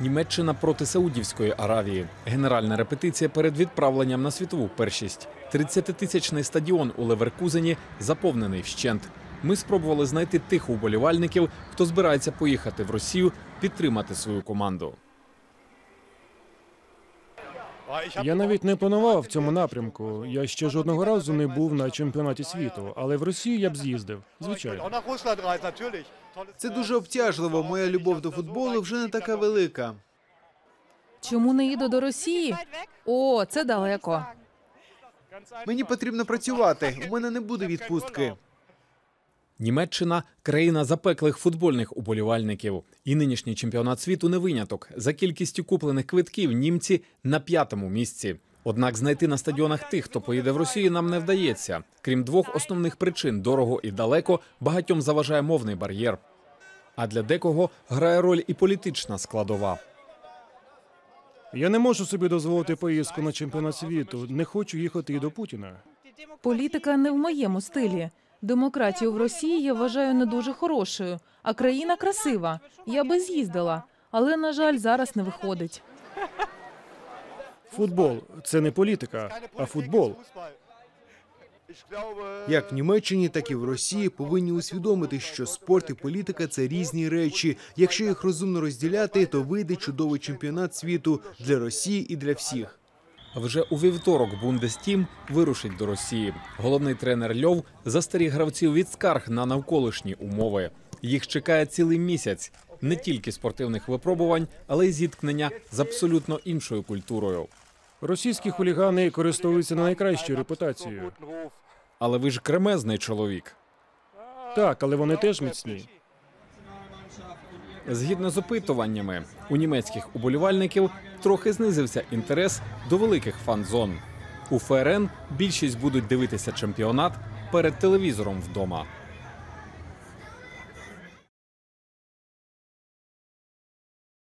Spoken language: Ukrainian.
Німеччина проти Саудівської Аравії. Генеральна репетиція перед відправленням на світову першість. 30-тисячний стадіон у Леверкузені заповнений вщент. Ми спробували знайти тих уболівальників, хто збирається поїхати в Росію підтримати свою команду. Я навіть не планував в цьому напрямку. Я ще жодного разу не був на чемпіонаті світу, але в Росію я б з'їздив. Звичайно. Це дуже обтяжливо. Моя любов до футболу вже не така велика. Чому не їду до Росії? О, це далеко. Мені потрібно працювати. У мене не буде відпустки. Німеччина країна запеклих футбольних уболівальників. І нинішній чемпіонат світу не виняток. За кількістю куплених квитків німці на п'ятому місці. Однак знайти на стадіонах тих, хто поїде в Росію, нам не вдається. Крім двох основних причин дорого і далеко, багатьом заважає мовний бар'єр. А для декого грає роль і політична складова. Я не можу собі дозволити поїздку на чемпіонат світу. Не хочу їхати і до Путіна. Політика не в моєму стилі. Демократію в Росії я вважаю не дуже хорошою, а країна красива. Я би з'їздила, але на жаль, зараз не виходить. Футбол це не політика, а футбол. Як в Німеччині, так і в Росії повинні усвідомити, що спорт і політика це різні речі. Якщо їх розумно розділяти, то вийде чудовий чемпіонат світу для Росії і для всіх. Вже у вівторок Бундестім вирушить до Росії. Головний тренер Льов застеріг гравців від скарг на навколишні умови. Їх чекає цілий місяць не тільки спортивних випробувань, але й зіткнення з абсолютно іншою культурою. Російські хулігани користуються не найкращою репутацією. Але ви ж кремезний чоловік. Так, але вони теж міцні. Згідно з опитуваннями, у німецьких уболівальників трохи знизився інтерес до великих фан-зон. У ФРН більшість будуть дивитися чемпіонат перед телевізором вдома.